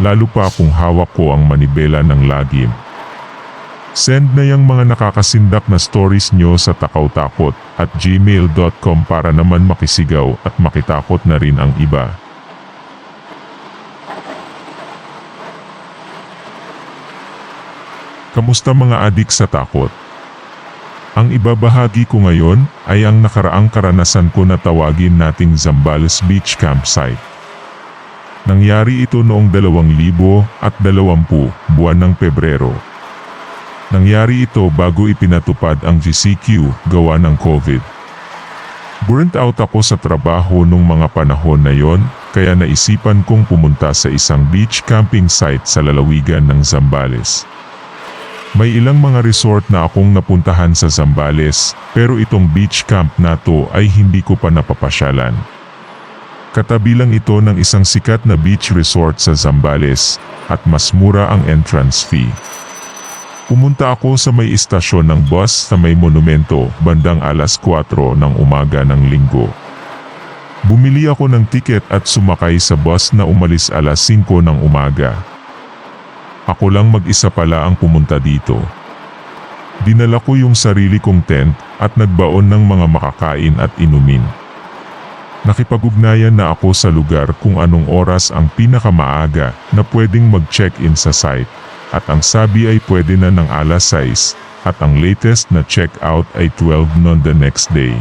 lalo pa kung hawak ko ang manibela ng lagim. Send na yung mga nakakasindak na stories nyo sa takawtakot at gmail.com para naman makisigaw at makitakot na rin ang iba. Kamusta mga adik sa takot? Ang ibabahagi ko ngayon ay ang nakaraang karanasan ko na tawagin nating Zambales Beach Campsite. Nangyari ito noong 2020 buwan ng Pebrero. Nangyari ito bago ipinatupad ang GCQ gawa ng COVID. Burnt out ako sa trabaho nung mga panahon na yon, kaya naisipan kong pumunta sa isang beach camping site sa lalawigan ng Zambales. May ilang mga resort na akong napuntahan sa Zambales, pero itong beach camp na to ay hindi ko pa napapasyalan. Katabi lang ito ng isang sikat na beach resort sa Zambales, at mas mura ang entrance fee. Pumunta ako sa may istasyon ng bus sa may monumento bandang alas 4 ng umaga ng linggo. Bumili ako ng tiket at sumakay sa bus na umalis alas 5 ng umaga. Ako lang mag-isa pala ang pumunta dito. Dinala ko yung sarili kong tent at nagbaon ng mga makakain at inumin. Nakipag-ugnayan na ako sa lugar kung anong oras ang pinakamaaga na pwedeng mag-check-in sa site at ang sabi ay pwede na ng alas 6 at ang latest na check-out ay 12 noon the next day.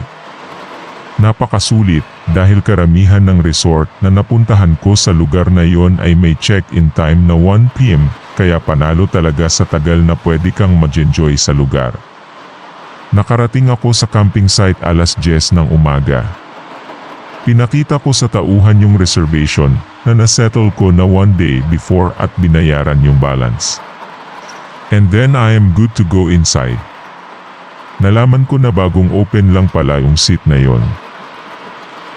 Napakasulit dahil karamihan ng resort na napuntahan ko sa lugar na yon ay may check-in time na 1pm kaya panalo talaga sa tagal na pwede kang mag-enjoy sa lugar. Nakarating ako sa camping site alas 10 ng umaga. Pinakita ko sa tauhan yung reservation na nasettle ko na one day before at binayaran yung balance. And then I am good to go inside. Nalaman ko na bagong open lang pala yung seat na yon.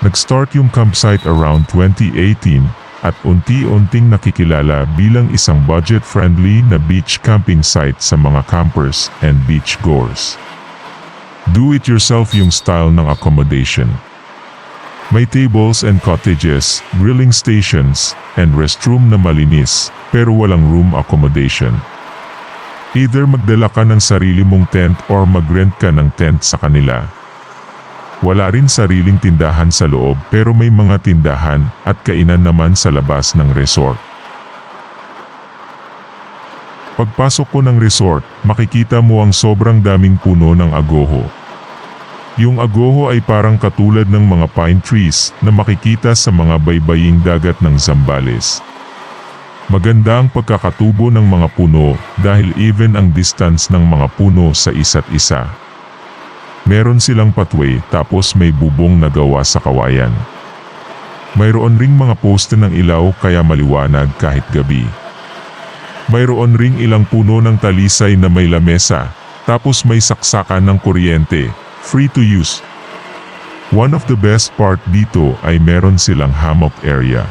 Nag-start yung campsite around 2018 at unti-unting nakikilala bilang isang budget-friendly na beach camping site sa mga campers and beach goers. Do-it-yourself yung style ng accommodation. May tables and cottages, grilling stations, and restroom na malinis, pero walang room accommodation. Either magdala ka ng sarili mong tent or mag-rent ka ng tent sa kanila. Wala rin sariling tindahan sa loob pero may mga tindahan at kainan naman sa labas ng resort. Pagpasok ko ng resort, makikita mo ang sobrang daming puno ng agoho. Yung agoho ay parang katulad ng mga pine trees na makikita sa mga baybaying dagat ng Zambales. Maganda ang pagkakatubo ng mga puno dahil even ang distance ng mga puno sa isa't isa. Meron silang pathway tapos may bubong na gawa sa kawayan. Mayroon ring mga poste ng ilaw kaya maliwanag kahit gabi. Mayroon ring ilang puno ng talisay na may lamesa, tapos may saksakan ng kuryente, free to use. One of the best part dito ay meron silang hammock area.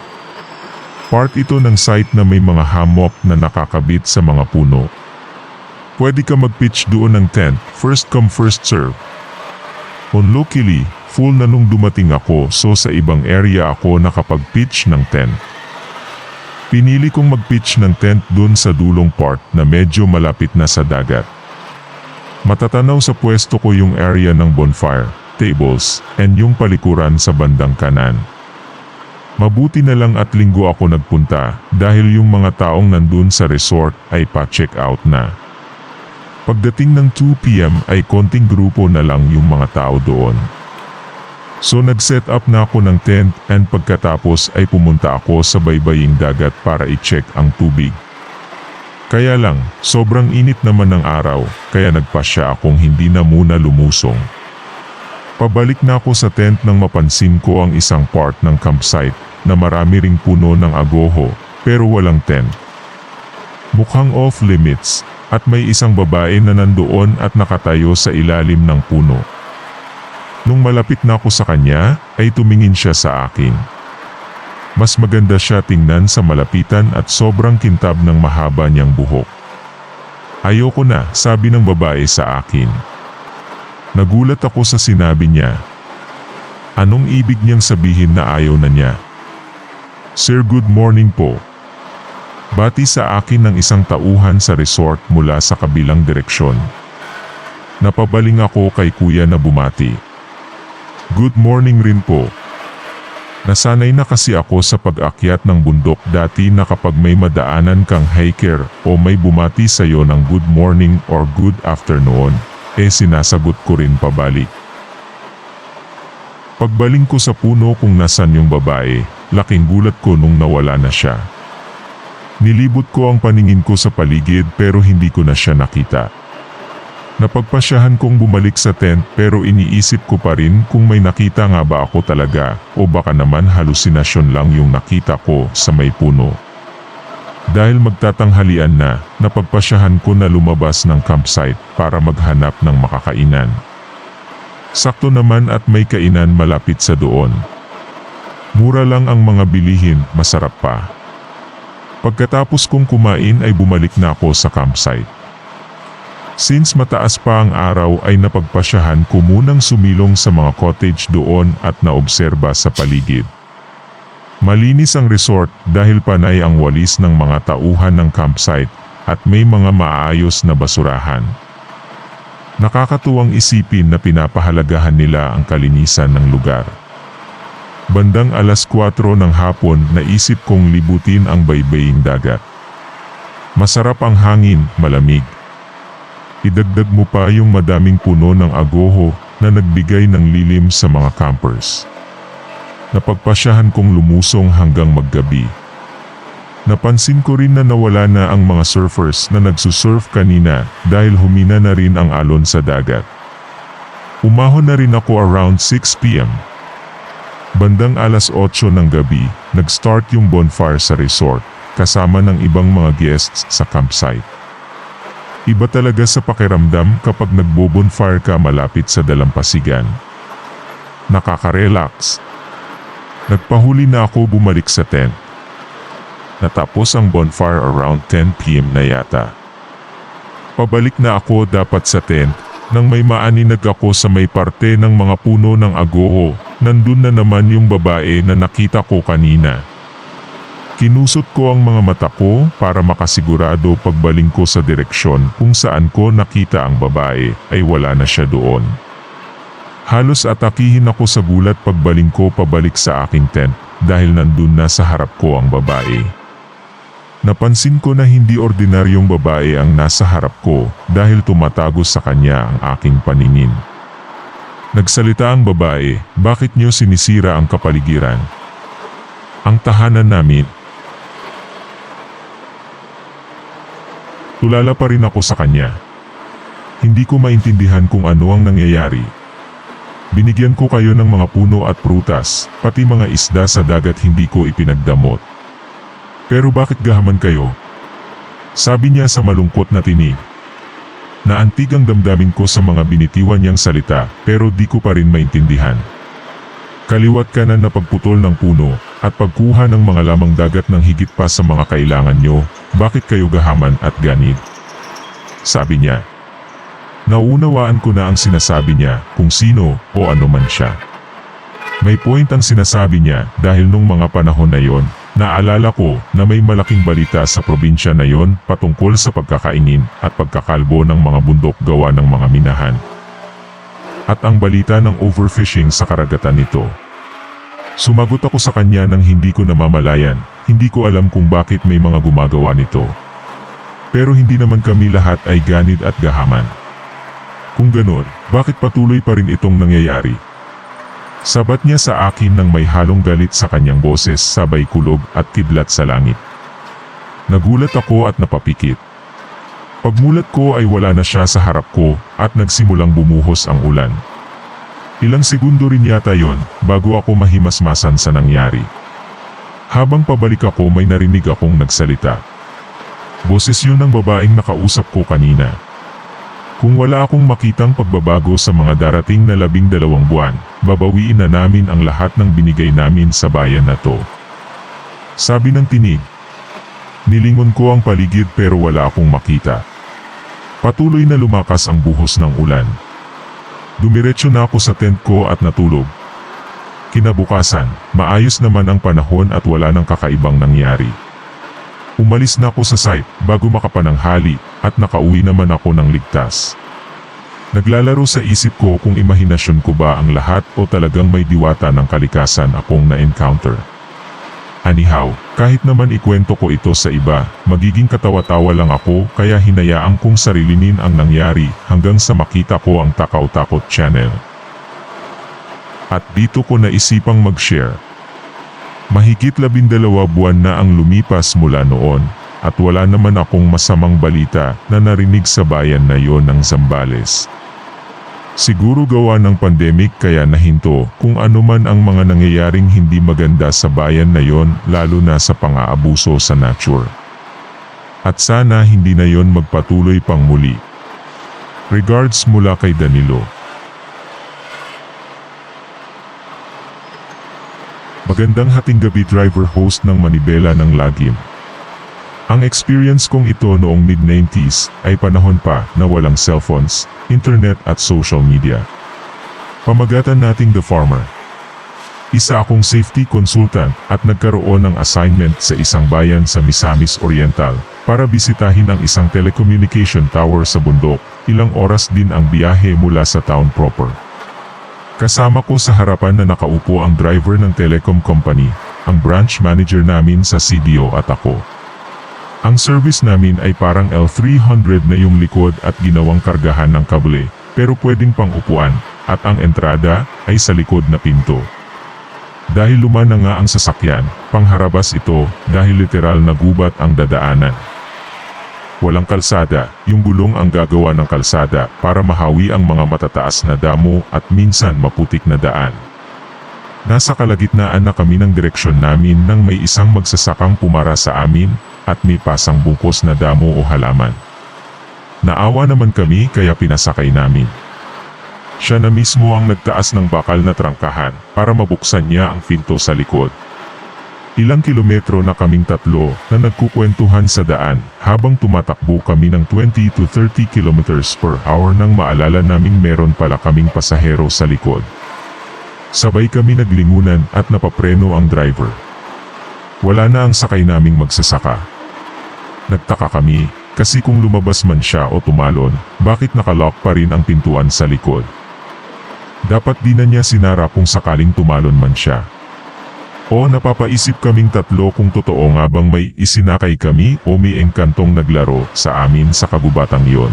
Part ito ng site na may mga hammock na nakakabit sa mga puno. Pwede ka mag-pitch doon ng tent, first come first serve. Unluckily, full na nung dumating ako so sa ibang area ako nakapag-pitch ng tent. Pinili kong mag-pitch ng tent dun sa dulong part na medyo malapit na sa dagat. Matatanaw sa pwesto ko yung area ng bonfire, tables, and yung palikuran sa bandang kanan. Mabuti na lang at linggo ako nagpunta dahil yung mga taong nandun sa resort ay pa-check out na. Pagdating ng 2pm ay konting grupo na lang yung mga tao doon. So nag-set up na ako ng tent and pagkatapos ay pumunta ako sa baybaying dagat para i-check ang tubig. Kaya lang, sobrang init naman ng araw, kaya nagpasya akong hindi na muna lumusong. Pabalik na ako sa tent nang mapansin ko ang isang part ng campsite na marami ring puno ng agoho, pero walang tent. Mukhang off limits at may isang babae na nandoon at nakatayo sa ilalim ng puno. Nung malapit na ako sa kanya, ay tumingin siya sa akin. Mas maganda siya tingnan sa malapitan at sobrang kintab ng mahaba niyang buhok. Ayoko na, sabi ng babae sa akin. Nagulat ako sa sinabi niya. Anong ibig niyang sabihin na ayaw na niya? Sir good morning po. Bati sa akin ng isang tauhan sa resort mula sa kabilang direksyon. Napabaling ako kay kuya na bumati. Good morning rin po. Nasanay na kasi ako sa pag-akyat ng bundok dati na kapag may madaanan kang hiker o may bumati sa'yo ng good morning or good afternoon, eh sinasagot ko rin pabalik. Pagbaling ko sa puno kung nasan yung babae, laking gulat ko nung nawala na siya. Nilibot ko ang paningin ko sa paligid pero hindi ko na siya nakita. Napagpasyahan kong bumalik sa tent pero iniisip ko pa rin kung may nakita nga ba ako talaga o baka naman halusinasyon lang yung nakita ko sa may puno. Dahil magtatanghalian na, napagpasyahan ko na lumabas ng campsite para maghanap ng makakainan. Sakto naman at may kainan malapit sa doon. Mura lang ang mga bilihin, masarap pa. Pagkatapos kong kumain ay bumalik na ako sa campsite. Since mataas pa ang araw ay napagpasyahan ko munang sumilong sa mga cottage doon at naobserba sa paligid. Malinis ang resort dahil panay ang walis ng mga tauhan ng campsite at may mga maayos na basurahan. Nakakatuwang isipin na pinapahalagahan nila ang kalinisan ng lugar. Bandang alas 4 ng hapon naisip kong libutin ang baybaying dagat. Masarap ang hangin, malamig. Idagdag mo pa yung madaming puno ng agoho na nagbigay ng lilim sa mga campers. Napagpasyahan kong lumusong hanggang maggabi. Napansin ko rin na nawala na ang mga surfers na nagsusurf kanina dahil humina na rin ang alon sa dagat. Umahon na rin ako around 6pm. Bandang alas 8 ng gabi, nag-start yung bonfire sa resort kasama ng ibang mga guests sa campsite. Iba talaga sa pakiramdam kapag nagbo-bonfire ka malapit sa dalampasigan. Nakaka-relax. Nagpahuli na ako bumalik sa tent. Natapos ang bonfire around 10pm na yata. Pabalik na ako dapat sa tent nang may maaninag ako sa may parte ng mga puno ng agoho. Nandun na naman yung babae na nakita ko kanina. Kinusot ko ang mga mata ko para makasigurado pagbaling ko sa direksyon kung saan ko nakita ang babae ay wala na siya doon. Halos atakihin ako sa gulat pagbaling ko pabalik sa aking tent dahil nandun na sa harap ko ang babae. Napansin ko na hindi ordinaryong babae ang nasa harap ko dahil tumatago sa kanya ang aking paningin. Nagsalita ang babae, bakit niyo sinisira ang kapaligiran? Ang tahanan namin, Tulala pa rin ako sa kanya. Hindi ko maintindihan kung ano ang nangyayari. Binigyan ko kayo ng mga puno at prutas, pati mga isda sa dagat hindi ko ipinagdamot. Pero bakit gahaman kayo? Sabi niya sa malungkot na tinig. Naantig ang damdamin ko sa mga binitiwan niyang salita pero di ko pa rin maintindihan. Kaliwat ka na napagputol ng puno at pagkuha ng mga lamang dagat ng higit pa sa mga kailangan nyo, bakit kayo gahaman at ganid? Sabi niya. Nauunawaan ko na ang sinasabi niya kung sino o ano man siya. May point ang sinasabi niya dahil nung mga panahon na yon, naalala ko na may malaking balita sa probinsya na yon patungkol sa pagkakaingin at pagkakalbo ng mga bundok gawa ng mga minahan. At ang balita ng overfishing sa karagatan nito. Sumagot ako sa kanya nang hindi ko namamalayan, hindi ko alam kung bakit may mga gumagawa nito. Pero hindi naman kami lahat ay ganid at gahaman. Kung ganon, bakit patuloy pa rin itong nangyayari? Sabat niya sa akin nang may halong galit sa kanyang boses sabay kulog at kidlat sa langit. Nagulat ako at napapikit. Pagmulat ko ay wala na siya sa harap ko at nagsimulang bumuhos ang ulan. Ilang segundo rin yata yon bago ako mahimasmasan sa nangyari. Habang pabalik ako may narinig akong nagsalita. Boses yun ng babaeng nakausap ko kanina. Kung wala akong makitang pagbabago sa mga darating na labing dalawang buwan, babawiin na namin ang lahat ng binigay namin sa bayan na to. Sabi ng tinig. Nilingon ko ang paligid pero wala akong makita. Patuloy na lumakas ang buhos ng ulan. Dumiretso na ako sa tent ko at natulog. Kinabukasan, maayos naman ang panahon at wala nang kakaibang nangyari. Umalis na ako sa site bago makapananghali at nakauwi naman ako ng ligtas. Naglalaro sa isip ko kung imahinasyon ko ba ang lahat o talagang may diwata ng kalikasan akong na-encounter. Anyhow, kahit naman ikwento ko ito sa iba, magiging katawa-tawa lang ako kaya hinayaan kong sarilinin ang nangyari hanggang sa makita ko ang Takaw Takot channel. At dito ko naisipang mag-share. Mahigit labindalawa buwan na ang lumipas mula noon, at wala naman akong masamang balita na narinig sa bayan na yon ng Zambales. Siguro gawa ng pandemic kaya nahinto kung ano man ang mga nangyayaring hindi maganda sa bayan na yon lalo na sa pang-aabuso sa nature. At sana hindi na yon magpatuloy pang muli. Regards mula kay Danilo. Magandang hating gabi driver host ng Manibela ng Lagim. Ang experience kong ito noong mid-90s ay panahon pa na walang cellphones, internet at social media. Pamagatan nating The Farmer. Isa akong safety consultant at nagkaroon ng assignment sa isang bayan sa Misamis Oriental para bisitahin ang isang telecommunication tower sa bundok. Ilang oras din ang biyahe mula sa town proper. Kasama ko sa harapan na nakaupo ang driver ng telecom company, ang branch manager namin sa CDO at ako. Ang service namin ay parang L300 na yung likod at ginawang kargahan ng kable, pero pwedeng pang upuan, at ang entrada ay sa likod na pinto. Dahil luma na nga ang sasakyan, pangharabas ito dahil literal na gubat ang dadaanan. Walang kalsada, yung gulong ang gagawa ng kalsada para mahawi ang mga matataas na damo at minsan maputik na daan. Nasa kalagitnaan na kami ng direksyon namin nang may isang magsasakang pumara sa amin at may pasang bungkos na damo o halaman. Naawa naman kami kaya pinasakay namin. Siya na mismo ang nagtaas ng bakal na trangkahan para mabuksan niya ang pinto sa likod. Ilang kilometro na kaming tatlo na nagkukwentuhan sa daan habang tumatakbo kami ng 20 to 30 kilometers per hour nang maalala naming meron pala kaming pasahero sa likod. Sabay kami naglingunan at napapreno ang driver. Wala na ang sakay naming magsasaka. Nagtaka kami kasi kung lumabas man siya o tumalon, bakit nakalock pa rin ang pintuan sa likod? Dapat di na niya sinara kung sakaling tumalon man siya. O napapaisip kaming tatlo kung totoo nga bang may isinakay kami o may engkantong naglaro sa amin sa kagubatang yon.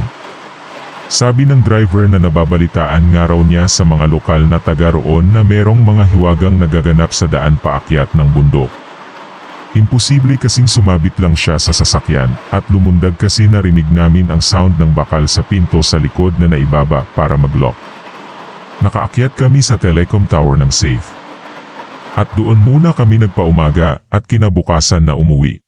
Sabi ng driver na nababalitaan nga raw niya sa mga lokal na taga roon na merong mga hiwagang nagaganap sa daan paakyat ng bundok. Imposible kasing sumabit lang siya sa sasakyan at lumundag kasi narinig namin ang sound ng bakal sa pinto sa likod na naibaba para maglock. Nakaakyat kami sa telecom tower ng safe. At doon muna kami nagpaumaga at kinabukasan na umuwi.